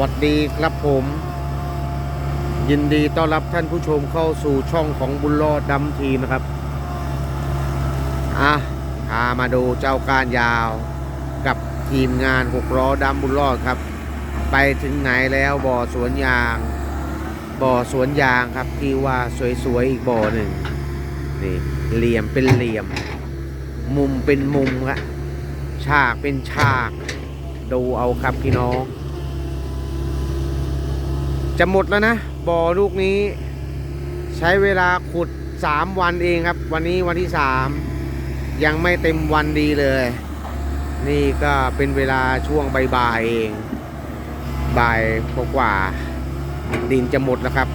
วัสดีครับผม ยินดีต้อนรับท่านผู้ชมเข้าสู่ช่องของบุญรอดดำทีนะครับ อะพามาดูเจ้าการยาวกับทีมงานหกล้อดำบุญรอดครับ ไปถึงไหนแล้วบ่อสวนยาง บ่อสวนยางครับที่ว่าสวยๆอีกบ่อหนึ่งนี่เหลี่ยมเป็นเหลี่ยม มุมเป็นมุมครับฉากเป็นฉาก ดูเอาครับพี่น้อง จะหมดแล้วนะ บ่อลูกนี้ ใช้เวลาขุด 3 วันเองครับ วันนี้วันที่ 3 ยังไม่เต็มวันดีเลย นี่ก็เป็นเวลาช่วงบ่ายๆเองบ่ายกว่าๆดินจะหมดแล้วครับ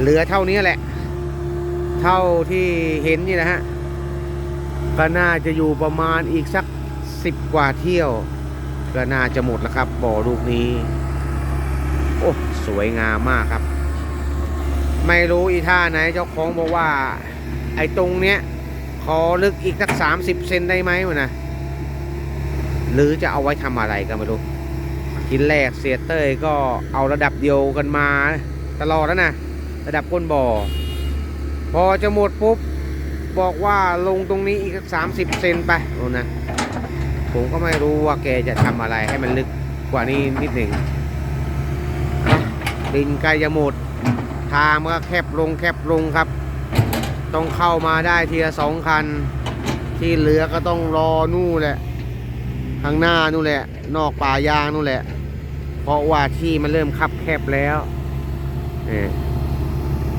เหลือเท่านี้แหละ เท่าที่เห็นนี่นะฮะก็น่าจะอยู่ประมาณอีกสักสิบกว่าเที่ยว ก็น่าจะหมดแล้วครับบ่อลูกนี้ โอ้สวยงามมากครับ ไม่รู้อีท่าไหนเจ้าของบอกว่า ไอ้ตรงเนี้ยขอลึกอีกสักสามสิบเซนได้ไหมวะนะหรือจะเอาไว้ทำอะไรก็ไม่รู้ทีแรกเสียเต้ยก็เอาระดับเดียวกันมา ตลอดแล้วนะระดับก้นบ่อ พอจะหมดปุ๊บ บอกว่าลงตรงนี้อีกสักสามสิบเซนไปโอ้นะ ผมก็ไม่รู้ว่าแกจะทำอะไรให้มันลึกกว่านี้นิดหนึ่ง ดินใกล้จะหมด ทางมันก็แคบลงแคบลงครับ ต้องเข้ามาได้ทีละสองคัน ที่เหลือก็ต้องรอนู่นแหละข้างหน้านู่นแหละ นอกป่ายางนู่นแหละ เพราะว่าที่มันเริ่มคับแคบแล้ว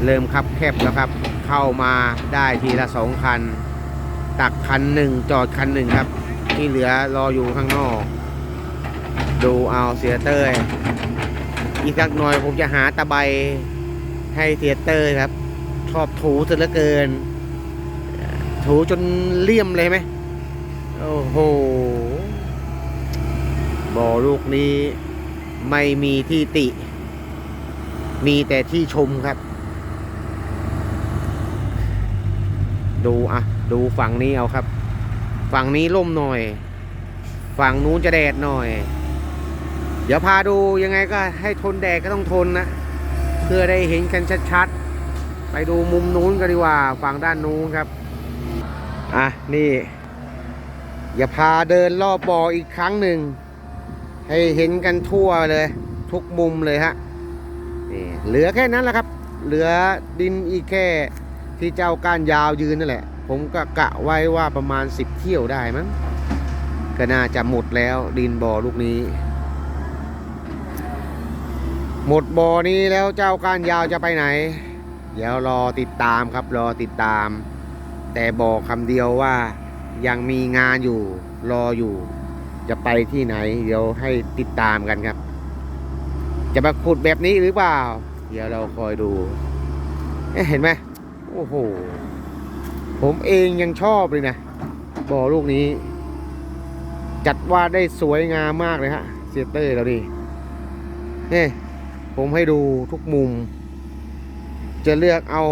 เริ่มคับแคบแล้วครับ เข้ามาได้ทีละสองคัน ตักคันหนึ่งจอดคันหนึ่งครับ ที่เหลือรออยู่ข้างนอก ดูเอาเสียเต้ย อีกสักหน่อยผมจะหาตะไบให้เสียเต้ยครับ ชอบถูซะเหลือเกิน ถูจนเลี่ยมเลยไหมโอ้โหบ่อลูกนี้ไม่มีที่ติ มีแต่ที่ชมครับ ดูอะ ดูฝั่งนี้เอาครับ ฝั่งนี้ร่มหน่อย ฝั่งนู้นจะแดดหน่อย เดี๋ยวพาดูยังไงก็ให้ทนแดดก็ต้องทนนะ เพื่อได้เห็นกันชัดๆ ไปดูมุมนู้นกันดีกว่าฝั่งด้านนู้นครับ อะ นี่อย่าพาเดินรอบบ่ออีกครั้งหนึ่ง ให้เห็นกันทั่วเลย ทุกมุมเลยฮะนี่เหลือแค่นั้นแหละครับ เหลือดินอีกแค่ที่เจ้าก้านยาวยืนนั่นแหละ ผมก็กะไว้ว่าประมาณ 10 เที่ยวได้มั้งก็น่าจะหมดแล้วดินบ่อลูกนี้ หมดบ่อนี้แล้วเจ้าก้านยาวจะไปไหน เดี๋ยวรอติดตามครับรอติดตาม แต่บอกคำเดียวว่ายังมีงานอยู่รออยู่ จะไปที่ไหน เดี๋ยวให้ติดตามกันครับ จะมาขุดแบบนี้หรือเปล่า เดี๋ยวเราคอยดูเเห็นไหมโอ้โหผมเองยังชอบเลยนะบ่อลูกนี้ จัดว่าได้สวยงามมากเลยฮะเซเตอร์เราดิเนี่ย ผมให้ดูทุกมุม จะเลือกเอา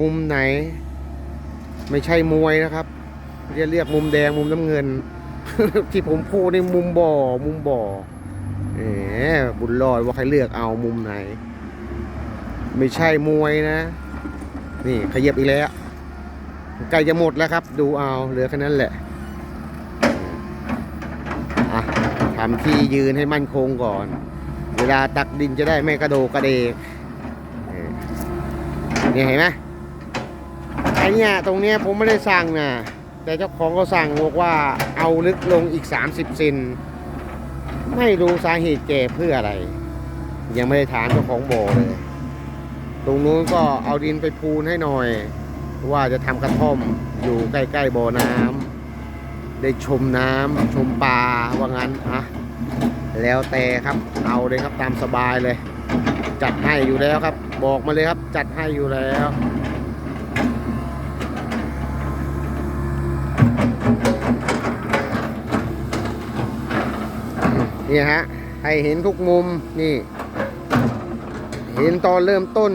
มุมไหน ไม่ใช่มวยนะครับจะเลือกมุมแดงมุมน้ำเงิน ที่ผมพูดในมุมบ่อมุมบ่อแหมบุญรอดว่าใครเลือกเอามุมไหน ไม่ใช่มวยนะ นี่ขยับอีกแล้วใกล้จะหมดแล้วครับ ดูเอาเหลือแค่นั้นแหละอะทำที่ยืนให้มั่นคงก่อน เวลาตักดินจะได้ไม่กระโดกระเดกนี่เห็นไหมไอเนี่ยตรงเนี้ยผมไม่ได้สั่งนะแต่เจ้าของเขาสั่งบอกว่าเอาลึกลงอีก 30เซนไม่รู้สาเหตุแกเพื่ออะไร ยังไม่ได้ถามเจ้าของบ่อเลย ตรงนู้นก็เอาดินไปพูนให้หน่อย ว่าจะทำกระท่อมอยู่ใกล้ๆบ่อน้ำได้ชมน้ำชมปลาว่างั้นอะ แล้วแต่ครับเอาเลยครับตามสบายเลย จัดให้อยู่แล้วครับ บอกมาเลยครับจัดให้อยู่แล้วนี่ฮะให้เห็นทุกมุมนี่ เห็นตอนเริ่มต้น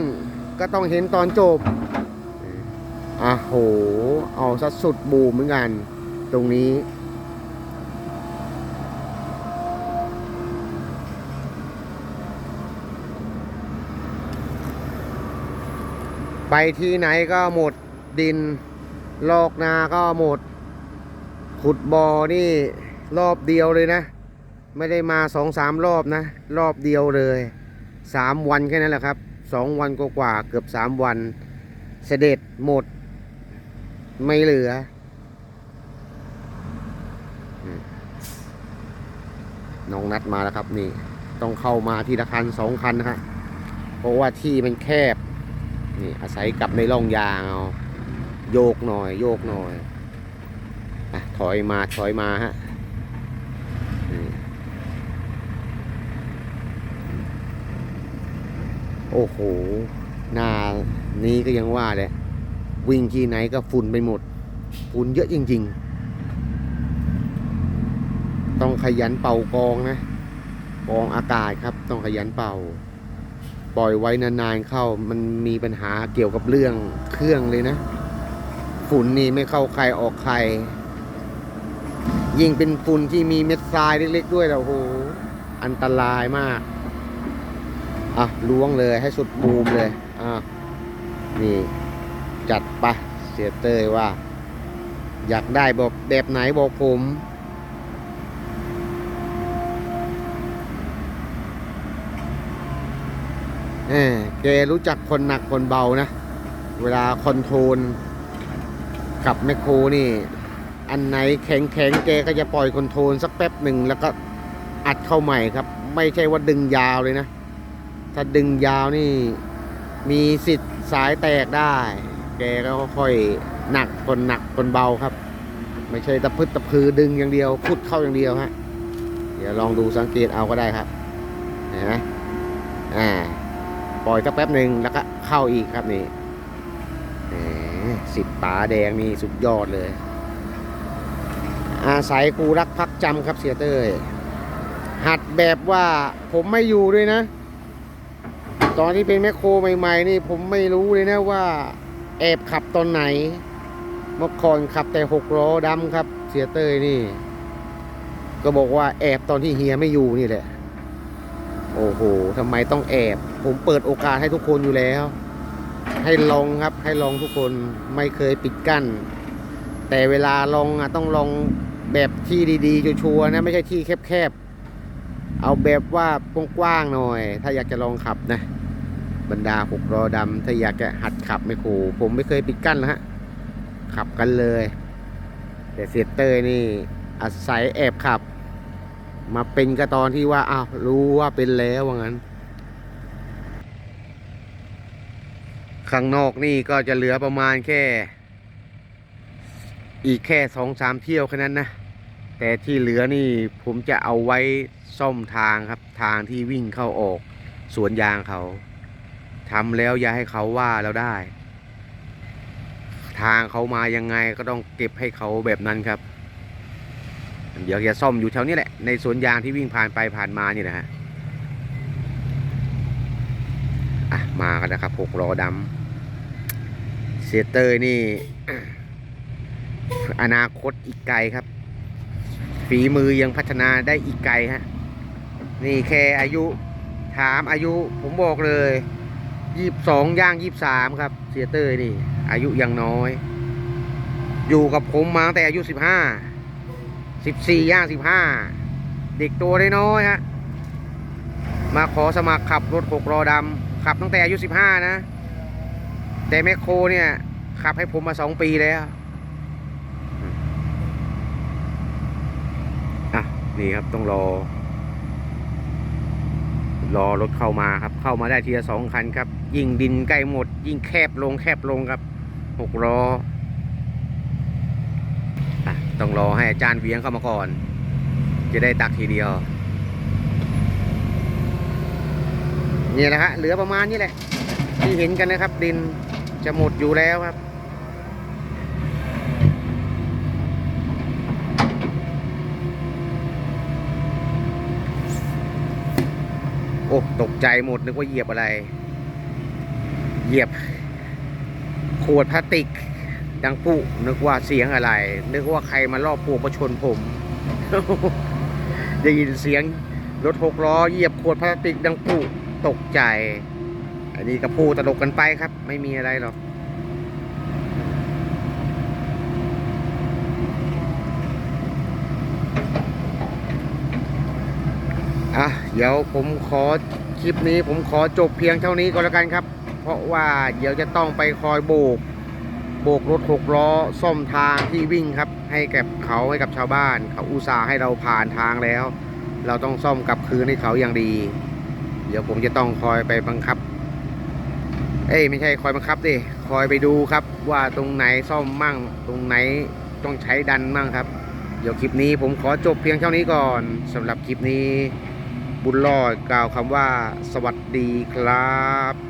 ก็ต้องเห็นตอนจบอะโห เอาสัดสุดบูมเหมือนกัน ตรงนี้ ไปที่ไหนก็หมดดิน ลอกนาก็หมด ขุดบ่อนี่รอบเดียวเลยนะ ไม่ได้มาสองสามรอบนะ รอบเดียวเลยสามวันแค่นั้นแหละครับสองวันกว่าเกือบสามวันเสด็จหมด ไม่เหลือ น้องนัดมาแล้วครับนี่ ต้องเข้ามาทีละคันสองคันนะฮะเพราะว่าที่มันแคบ นี่อาศัยกลับในร่องยางเอาโยกหน่อย โยกหน่อยอะถอยมาถอยมาฮะโอ้โห หน้านี้ก็ยังว่าเลยวิ่งที่ไหนก็ฝุ่นไปหมด ฝุ่นเยอะจริง ๆ ต้องขยันเป่ากองนะ กองอากาศครับ ต้องขยันเป่า ปล่อยไว้นานๆเข้ามันมีปัญหาเกี่ยวกับเรื่องเครื่องเลยนะ ฝุ่นนี่ไม่เข้าใครออกใคร ยิ่งเป็นฝุ่นที่มีเม็ดทรายเล็กๆ ด้วยแล้วโอ้โหอันตรายมาก อะล้วงเลยให้สุดบูมเลย อะ นี่ จัดปะเสียเตยว่า อยากได้บอกแบบไหนบอกผม เออแกรู้จักคนหนักคนเบานะ เวลาคอนโทรลกับแมคโครนี่ อันไหนแข็งแข็งแกก็จะปล่อยคอนโทรลสักแป๊บหนึ่งแล้วก็อัดเข้าใหม่ครับ ไม่ใช่ว่าดึงยาวเลยนะ ถ้าดึงยาวนี่มีสิทธิ์สายแตกได้ แกก็ค่อยหนักคนหนักคนเบาครับ ไม่ใช่ตะพึดตะพือดึงอย่างเดียวพุดเข้าอย่างเดียวฮะเดี๋ยวลองดูสังเกตเอาก็ได้ครับเห็นไหมอ่า ปล่อยสักแป๊บหนึ่งแล้วก็เข้าอีกครับนี่สิบป๋าแดงนี่สุดยอดเลย อาศัยกูรักพักจำครับเสียเต้ยหัดแบบว่าผมไม่อยู่ด้วยนะ ตอนที่เป็นแมคโครใหม่ ๆ นี่ผมไม่รู้เลยนะว่า แอบขับตอนไหน เมื่อก่อนขับแต่หกล้อดำครับเสียเต้ยนี่ ก็บอกว่าแอบตอนที่เฮียไม่อยู่นี่แหละ โอ้โหทำไมต้องแอบ ผมเปิดโอกาสให้ทุกคนอยู่แล้ว ให้ลองครับ ให้ลองทุกคน ไม่เคยปิดกั้น แต่เวลาลองอะต้องลองแบบที่ดีๆ ชัวร์ๆนะ ไม่ใช่ที่แคบๆ เอาแบบว่ากว้างๆหน่อย ถ้าอยากจะลองขับนะ บรรดาหกล้อดำถ้าอยากจะหัดขับไม่โคผมไม่เคยปิดกั้นแล้วฮะ ขับกันเลย แต่เสียเตอร์นี่อาศัยแอบขับ มาเป็นก็ตอนที่ว่าอ้าวรู้ว่าเป็นแล้วว่างั้น ข้างนอกนี่ก็จะเหลือประมาณแค่ อีกแค่สองสามเที่ยวแค่นั้นนะ แต่ที่เหลือนี่ผมจะเอาไว้ซ่อมทางครับ ทางที่วิ่งเข้าออก สวนยางเขาทำแล้วอย่าให้เขาว่าเราได้ ทางเขามายังไงก็ต้องเก็บให้เขาแบบนั้นครับ เดี๋ยวจะซ่อมอยู่แถวนี้แหละ ในสวนยางที่วิ่งผ่านไปผ่านมานี่นะฮะอะมากันนะครับหกล้อดำเซเตอร์นี่ อนาคตอีกไกลครับ ฝีมือยังพัฒนาได้อีกไกลฮะ นี่แค่อายุถามอายุผมบอกเลยยี่สองย่างยี่สามครับ เสียเตอร์นี่ อายุยังน้อย อยู่กับผมมาตั้งแต่อายุสิบห้า สิบสี่ย่างสิบห้าเด็กตัวน้อยฮะมาขอสมัครขับรถหกล้อดำขับตั้งแต่อายุสิบห้านะ แต่แมคโครเนี่ยขับให้ผมมาสองปีแล้วอะนี่ครับต้องรอ รอรถเข้ามาครับ เข้ามาได้ทีละสองคันครับ ยิ่งดินใกล้หมด ยิ่งแคบลงแคบลงครับหกล้อ ต้องรอให้อาจารย์เวียงเข้ามาก่อน จะได้ตักทีเดียวนี่แหละฮะเหลือประมาณนี้แหละ ที่เห็นกันนะครับ ดินจะหมดอยู่แล้วครับ โอ้ตกใจหมดนึกว่าเหยียบอะไร เหยียบ ขวดพลาสติก ดังปุนึกว่าเสียงอะไร นึกว่าใครมารอบปวกประชนผม ได้ยินเสียงรถหกล้อเหยียบขวดพลาสติกดังปุตกใจ อันนี้ก็พูดตลกกันไปครับ ไม่มีอะไรหรอกอะเดี๋ยวผมขอคลิปนี้ผมขอจบเพียงเท่านี้ก็แล้วกันครับ เพราะว่าเดี๋ยวจะต้องไปคอยโบก บกรถหกล้อซ่อมทางที่วิ่งครับ ให้กับเขาให้กับชาวบ้าน เขาอุตส่าห์ให้เราผ่านทางแล้ว เราต้องซ่อมกลับคืนให้เขาอย่างดี เดี๋ยวผมจะต้องคอยไปบังคับ เอ้ยไม่ใช่คอยบังคับดิคอยไปดูครับ ว่าตรงไหนซ่อมมั่ง ตรงไหนต้องใช้ดันมั่งครับ เดี๋ยวคลิปนี้ผมขอจบเพียงเท่านี้ก่อนสำหรับคลิปนี้ บุญรอดกล่าวคำว่า สวัสดีครับ